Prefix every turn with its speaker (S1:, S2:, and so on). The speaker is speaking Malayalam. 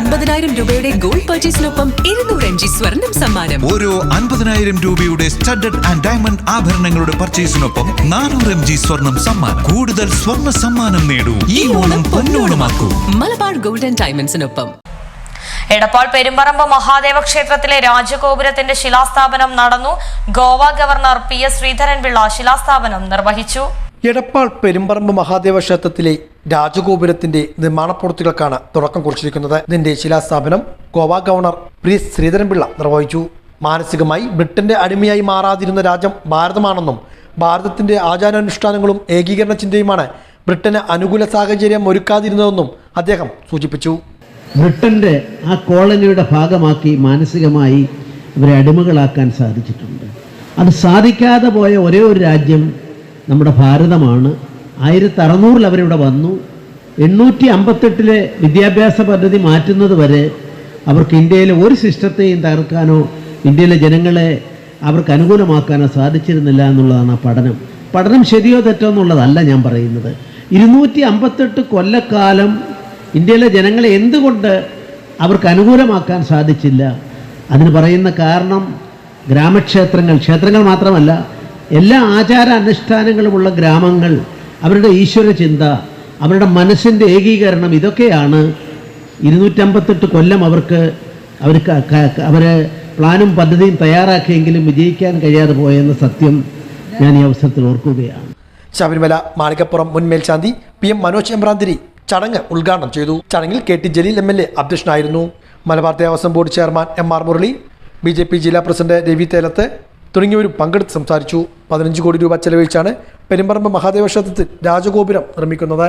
S1: അൻപതിനായിരം രൂപയുടെ ഗോൾഡ് പർച്ചേസിനൊപ്പം ഇരുന്നൂറ് എം ജി സ്വർണം സമ്മാനം.
S2: ഓരോ അൻപതിനായിരം രൂപയുടെ സ്റ്റഡഡ് ആൻഡ് ഡയമണ്ട് ആഭരണങ്ങളുടെ പർച്ചേസിനൊപ്പം നാനൂറ് എം ജി സ്വർണം സമ്മാനം. കൂടുതൽ സ്വർണ സമ്മാനം നേടൂ. ഈ ഓണം പൊന്നോണമാക്കൂ.
S1: മലബാർ ഗോൾഡ് ആൻഡ് ഡയമണ്ട്സിനൊപ്പം
S3: എടപ്പാൾ പെരുമ്പറമ്പ് മഹാദേവ ക്ഷേത്രത്തിലെ രാജഗോപുരത്തിന്റെ ശിലാസ്ഥാപനം നടന്നു. Goa governor P S Sreedharan Pillai ശിലാസ്ഥാപനം നിർവഹിച്ചു.
S4: എടപ്പാൾ പെരുമ്പറമ്പ് മഹാദേവ ക്ഷേത്രത്തിലെ രാജഗോപുരത്തിന്റെ നിർമ്മാണ പ്രവൃത്തികൾക്കാണ് തുടക്കം കുറിച്ചിരിക്കുന്നത്. ഇതിന്റെ ശിലാസ്ഥാപനം ഗോവ ഗവർണർ പ്രി ശ്രീധരൻപിള്ള നിർവഹിച്ചു. മാനസികമായി ബ്രിട്ടന്റെ അടിമയായി മാറാതിരുന്ന രാജ്യം ഭാരതമാണെന്നും ഭാരതത്തിന്റെ ആചാരാനുഷ്ഠാനങ്ങളും ഏകീകരണ ചിന്തയുമാണ് ബ്രിട്ടന് അനുകൂല സാഹചര്യം ഒരുക്കാതിരുന്നതെന്നും അദ്ദേഹം സൂചിപ്പിച്ചു.
S5: ബ്രിട്ടന്റെ ആ കോളനിയുടെ ഭാഗമാക്കി മാനസികമായി ഇവരെ അടിമകളാക്കാൻ സാധിച്ചിട്ടുണ്ട്. അത് സാധിക്കാതെ പോയ ഒരേ ഒരു രാജ്യം നമ്മുടെ ഭാരതമാണ്. ആയിരത്തി അറുന്നൂറിൽ അവരിവിടെ വന്നു. എണ്ണൂറ്റി അമ്പത്തെട്ടിലെ വിദ്യാഭ്യാസ പദ്ധതി മാറ്റുന്നത് വരെ അവർക്ക് ഇന്ത്യയിലെ ഒരു സിസ്റ്റത്തെയും തകർക്കാനോ ഇന്ത്യയിലെ ജനങ്ങളെ അവർക്ക് അനുകൂലമാക്കാനോ സാധിച്ചിരുന്നില്ല എന്നുള്ളതാണ് ആ പഠനം. പഠനം ശരിയോ തെറ്റോ എന്നുള്ളതല്ല ഞാൻ പറയുന്നത്. ഇരുന്നൂറ്റി അമ്പത്തെട്ട് കൊല്ലക്കാലം ഇന്ത്യയിലെ ജനങ്ങളെ എന്തുകൊണ്ട് അവർക്ക് അനുകൂലമാക്കാൻ സാധിച്ചില്ല? അതിന് പറയുന്ന കാരണം ഗ്രാമക്ഷേത്രങ്ങൾ. ക്ഷേത്രങ്ങൾ മാത്രമല്ല എല്ലാ ആചാര അനുഷ്ഠാനങ്ങളുമുള്ള ഗ്രാമങ്ങൾ അവരുടെ ഈശ്വര ചിന്ത അവരുടെ മനസ്സിന്റെ ഏകീകരണം ഇതൊക്കെയാണ് ഇരുന്നൂറ്റമ്പത്തെട്ട് കൊല്ലം അവർക്ക് അവർക്ക് അവരെ പ്ലാനും പദ്ധതിയും തയ്യാറാക്കിയെങ്കിലും വിജയിക്കാൻ കഴിയാതെ പോയെന്ന സത്യം ഞാൻ ഈ അവസരത്തിൽ ഓർക്കുകയാണ്.
S4: ശബരിമല മാളികപ്പുറം മുൻ മേൽശാന്തി പി എം മനോജ് എംബ്രാന്തിരി ചടങ്ങ് ഉദ്ഘാടനം ചെയ്തു. ചടങ്ങിൽ K T Jaleel M L A അധ്യക്ഷനായിരുന്നു. Malabar Devaswom board chairman M R Murali B J P ജില്ലാ പ്രസിഡന്റ് രവി തേലത്ത് തുടങ്ങിയവരും പങ്കെടുത്ത് സംസാരിച്ചു. പതിനഞ്ച് കോടി രൂപ ചെലവഴിച്ചാണ് പെരുമ്പറമ്പ് മഹാദേവ ക്ഷേത്രത്തിൽ രാജഗോപുരം നിർമ്മിക്കുന്നത്.